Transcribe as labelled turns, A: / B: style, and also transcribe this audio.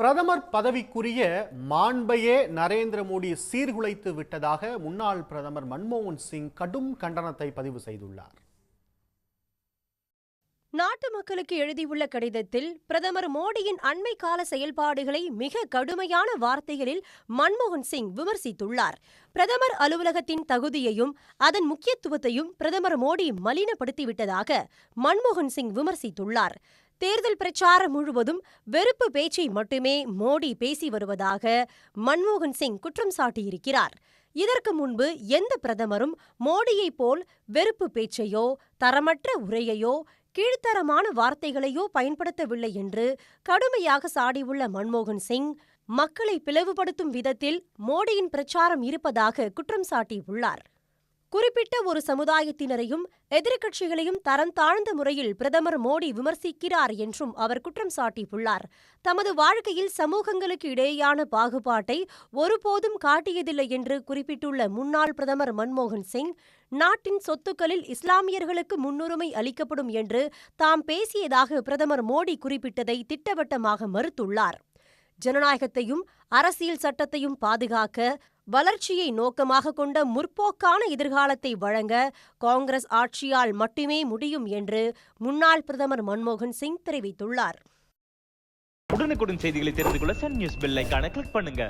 A: பிரதமர் பதவிக்குரிய மாண்பையே நரேந்திர மோடி சீர்குலைத்து விட்டதாக முன்னாள் பிரதமர் மன்மோகன் சிங் கடும் கண்டனத்தை பதிவு செய்துள்ளார்.
B: நாட்டு மக்களுக்கு எழுதியுள்ள கடிதத்தில் பிரதமர் மோடியின் அண்மை கால செயல்பாடுகளை மிக கடுமையான வார்த்தைகளில் மன்மோகன் சிங் விமர்சித்துள்ளார். பிரதமர் அலுவலகத்தின் தகுதியையும் அதன் முக்கியத்துவத்தையும் பிரதமர் மோடி மலினப்படுத்திவிட்டதாக மன்மோகன் சிங் விமர்சித்துள்ளார். தேர்தல் பிரச்சாரம் முழுவதும் வெறுப்பு பேச்சை மட்டுமே மோடி பேசி வருவதாக மன்மோகன் சிங் குற்றம் சாட்டியிருக்கிறார். இதற்கு முன்பு எந்த பிரதமரும் மோடியைப் போல் வெறுப்பு பேச்சையோ தரமற்ற உரையையோ கீழ்த்தரமான வார்த்தைகளையோ பயன்படுத்தவில்லை என்று கடுமையாக சாடியுள்ள மன்மோகன் சிங் மக்களை பிளவுபடுத்தும் விதத்தில் மோடியின் பிரச்சாரம் இருப்பதாக குற்றம் சாட்டியுள்ளார். குறிப்பிட்ட ஒரு சமுதாயத்தினரையும் எதிர்க்கட்சிகளையும் தரம் தாழ்ந்த முறையில் பிரதமர் மோடி விமர்சிக்கிறார் என்றும் அவர் குற்றம் சாட்டியுள்ளார். தமது வாழ்க்கையில் சமூகங்களுக்கு இடையேயான பாகுபாட்டை ஒருபோதும் காட்டியதில்லை என்று குறிப்பிட்டுள்ள முன்னாள் பிரதமர் மன்மோகன் சிங் நாட்டின் சொத்துக்களில் இஸ்லாமியர்களுக்கு முன்னுரிமை அளிக்கப்படும் என்று தாம் பேசியதாக பிரதமர் மோடி குறிப்பிட்டதை திட்டவட்டமாக மறுத்துள்ளார். ஜனநாயகத்தையும் அரசியல் சட்டத்தையும் பாதுகாக்க வளர்ச்சியை நோக்கமாக கொண்ட முற்போக்கான எதிர்காலத்தை வழங்க காங்கிரஸ் ஆட்சியால் மட்டுமே முடியும் என்று முன்னாள் பிரதமர் மன்மோகன் சிங் தெரிவித்துள்ளார்.
C: உடனுக்குடன் செய்திகளை தெரிந்து கொள்ள சன் நியூஸ் பெல் கிளிக் பண்ணுங்க.